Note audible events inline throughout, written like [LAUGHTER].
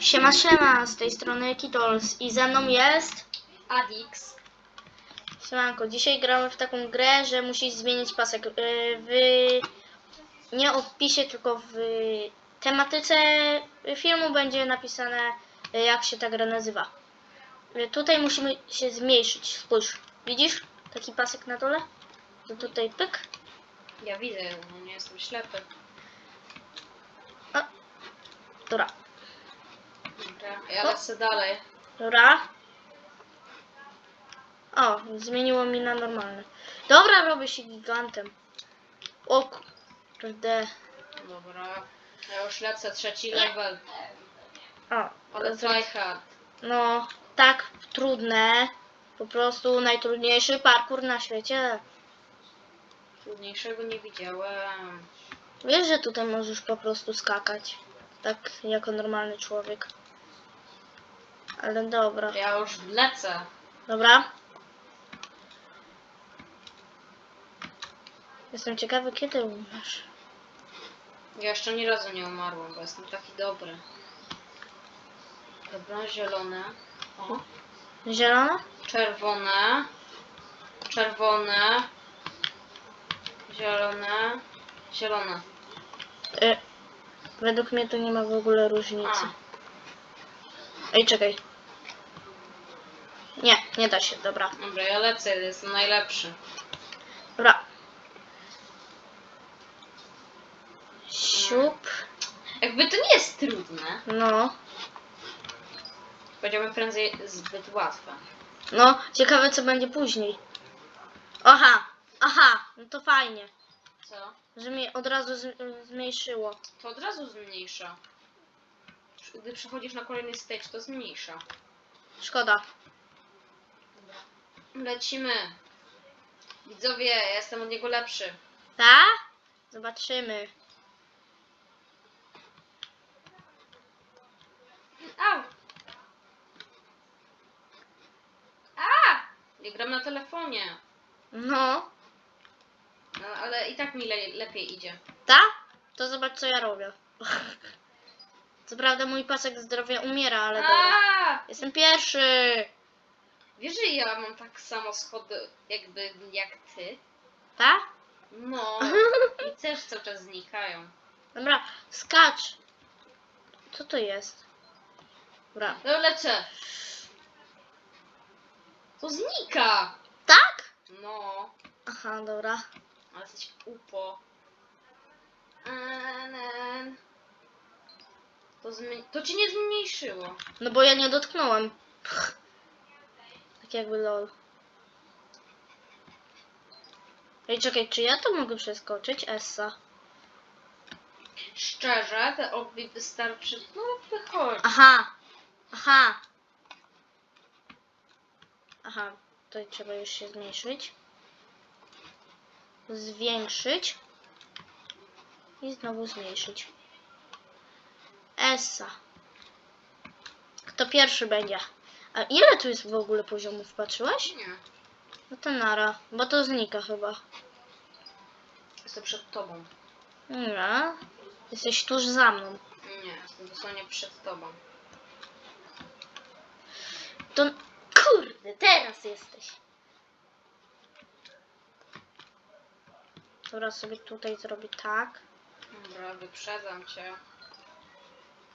Siema, siema, z tej strony Kitols i ze mną jest... Adix. Siemanko, dzisiaj gramy w taką grę, że musisz zmienić pasek. Yy, W... Nie opisie, tylko w tematyce filmu będzie napisane, yy, jak się ta gra nazywa. Yy, Tutaj musimy się zmniejszyć, spójrz. Widzisz taki pasek na dole? To tutaj pyk. Ja widzę, no nie jestem ślepy. Dobra, Dobra, ja lecę dalej. dobra. O, zmieniło mi na normalny. Dobra, robię się gigantem. O kurde. Dobra. Ja już lecę trzeci level. O, Ale tryhard. No, tak trudne. Po prostu najtrudniejszy parkour na świecie. Trudniejszego nie widziałem. Wiesz, że tutaj możesz po prostu skakać. Tak jako normalny człowiek. Ale dobra. Ja już lecę. Dobra. Jestem ciekawy, kiedy umiesz. Ja jeszcze ani razu nie umarłem, bo jestem taki dobry. Dobra, zielone. O. Zielona? Czerwone. Czerwone. Zielone. Zielone. Y, według mnie to nie ma w ogóle różnicy. Ej, czekaj. Nie, nie da się, dobra. Dobra, ja lecę, jestem najlepszy. Dobra. Siup. Jakby to nie jest trudne. No. Powiedziałbym prędzej zbyt łatwe. No, ciekawe co będzie później. Aha, aha, no to fajnie, Co? że mi od razu z, zmniejszyło. To od razu zmniejsza. Gdy przechodzisz na kolejny stage, to zmniejsza. Szkoda. Lecimy. Widzowie, ja jestem od niego lepszy. Tak? Zobaczymy. Au! A! Ja gram na telefonie. No, ale i tak mi le lepiej idzie. tak? To zobacz co ja robię. Co prawda mój pasek zdrowia umiera, ale dobra. A! Jestem pierwszy. Wiesz, że ja mam tak samo schody jakby jak ty? Tak? No. [LAUGHS] I też cały czas znikają. Dobra, skacz. Co to jest? Dobra. No lecę. To znika! Tak? No. Aha, dobra. Ale jesteś upo. To, to ci nie zmniejszyło. No bo ja nie dotknąłem. Tak jakby lol. Ej, czekaj, czy ja to mogę przeskoczyć? Essa. Szczerze, te obie wystarczy. No wychodź. Aha! Aha! Aha, tutaj trzeba już się zmniejszyć. Zwiększyć. I znowu zmniejszyć. Essa. Kto pierwszy będzie? A ile tu jest w ogóle poziomów? Patrzyłaś? Nie. No to nara, bo to znika chyba. Jestem przed tobą. Nie. Jesteś tuż za mną. Nie, jestem dosłownie przed tobą. To kurde, teraz jesteś. Teraz sobie tutaj zrobię tak. Dobra, wyprzedzam cię.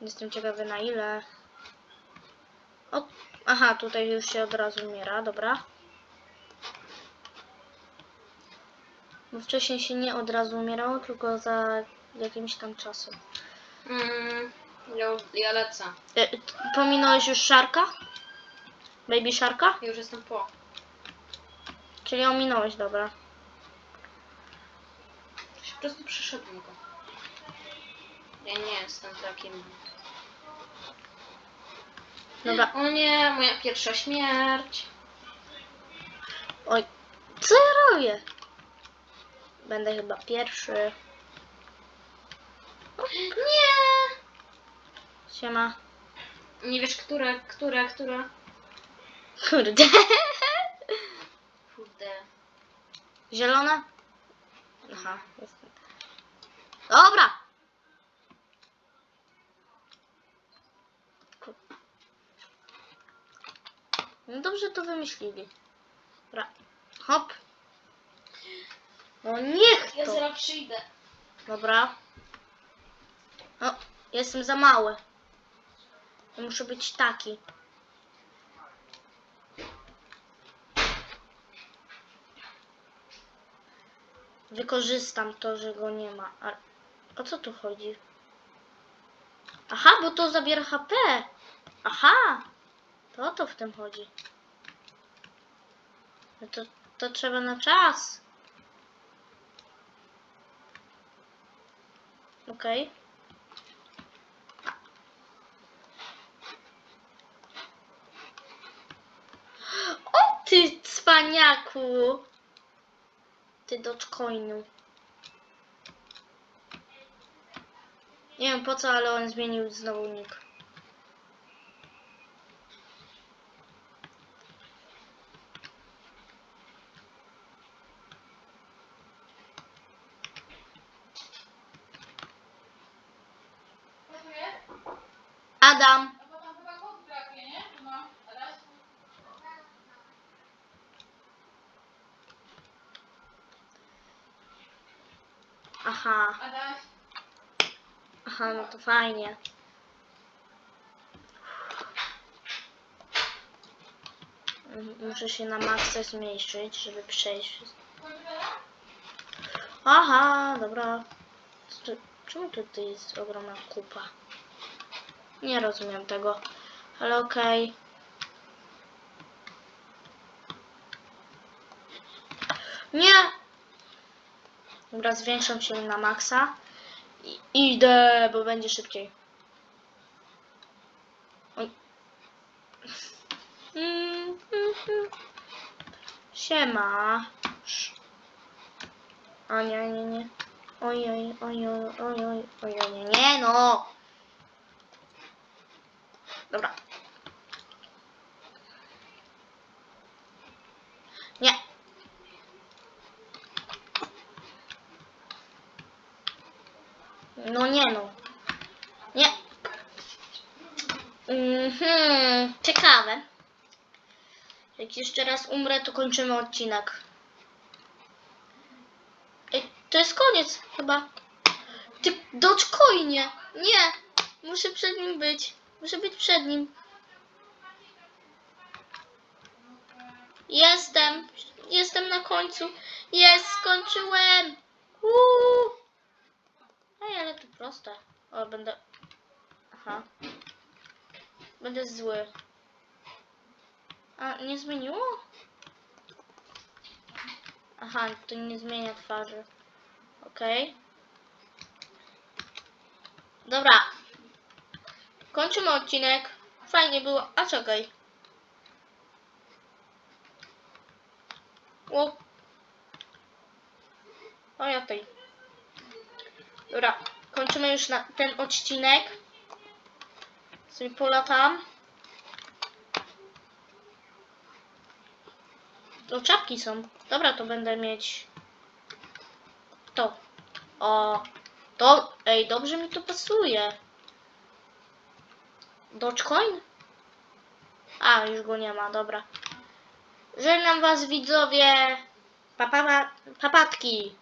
Jestem ciekawy na ile. O, aha, tutaj już się od razu umiera, dobra. Bo wcześniej się nie od razu umierało, tylko za jakimś tam czasem. Mm, ja, ja lecę. E, pominąłeś już szarka? Baby szarka? Już jestem po. Czyli ominąłeś, dobra. Po prostu przyszedłem go. Ja nie jestem takim. Dobra. O nie, moja pierwsza śmierć. Oj, co ja robię? Będę chyba pierwszy. Nie! Siema. Nie wiesz, które, które, które? Kurde. [LAUGHS] Kurde. Zielona? Aha, jestem. Dobra. No dobrze to wymyślili. Dobra. Hop. No niech Ja to. zaraz przyjdę. Dobra. O, jestem za mały. Ja muszę być taki. Wykorzystam to, że go nie ma. A o co tu chodzi? Aha, bo to zabiera HP. Aha. To o to w tym chodzi. No to, to trzeba na czas. Okej. O ty cwaniaku! Ty doczcoinu. Nie wiem po co, ale on zmienił znowu nick. Adam. Aha, aha, no to fajnie. Muszę się na maksa zmniejszyć, żeby przejść. Aha, dobra. Czemu tutaj jest ogromna kupa? Nie rozumiem tego. Ale okej. Nie! Dobra, zwiększam się na maksa. I idę, bo będzie szybciej. Mm, mm, mm. Siema. O nie, nie, nie. Oj, oj, oj, oj, oj, oj, oj, oj, nie, nie, no. Dobra. Nie. No nie no. Nie. Mhm, ciekawe. Jak jeszcze raz umrę, to kończymy odcinek. Ej, to jest koniec chyba. Ty, Dogecoinie! Nie! Muszę przed nim być. Muszę być przed nim. Jestem. Jestem na końcu. Jest, skończyłem. Uuu. Ej, ale to proste. O, będę... Aha. Będę zły. A, nie zmieniło? Aha, to nie zmienia twarzy. Okej. Dobra. Kończymy odcinek. Fajnie było. A czekaj. O. O ja tej. Dobra. Kończymy już na ten odcinek. Sobie polatam. To czapki są. Dobra, to będę mieć to. O, to, ej, dobrze mi to pasuje. Dogecoin? A, już go nie ma, dobra. Żegnam was widzowie. Papa, papatki.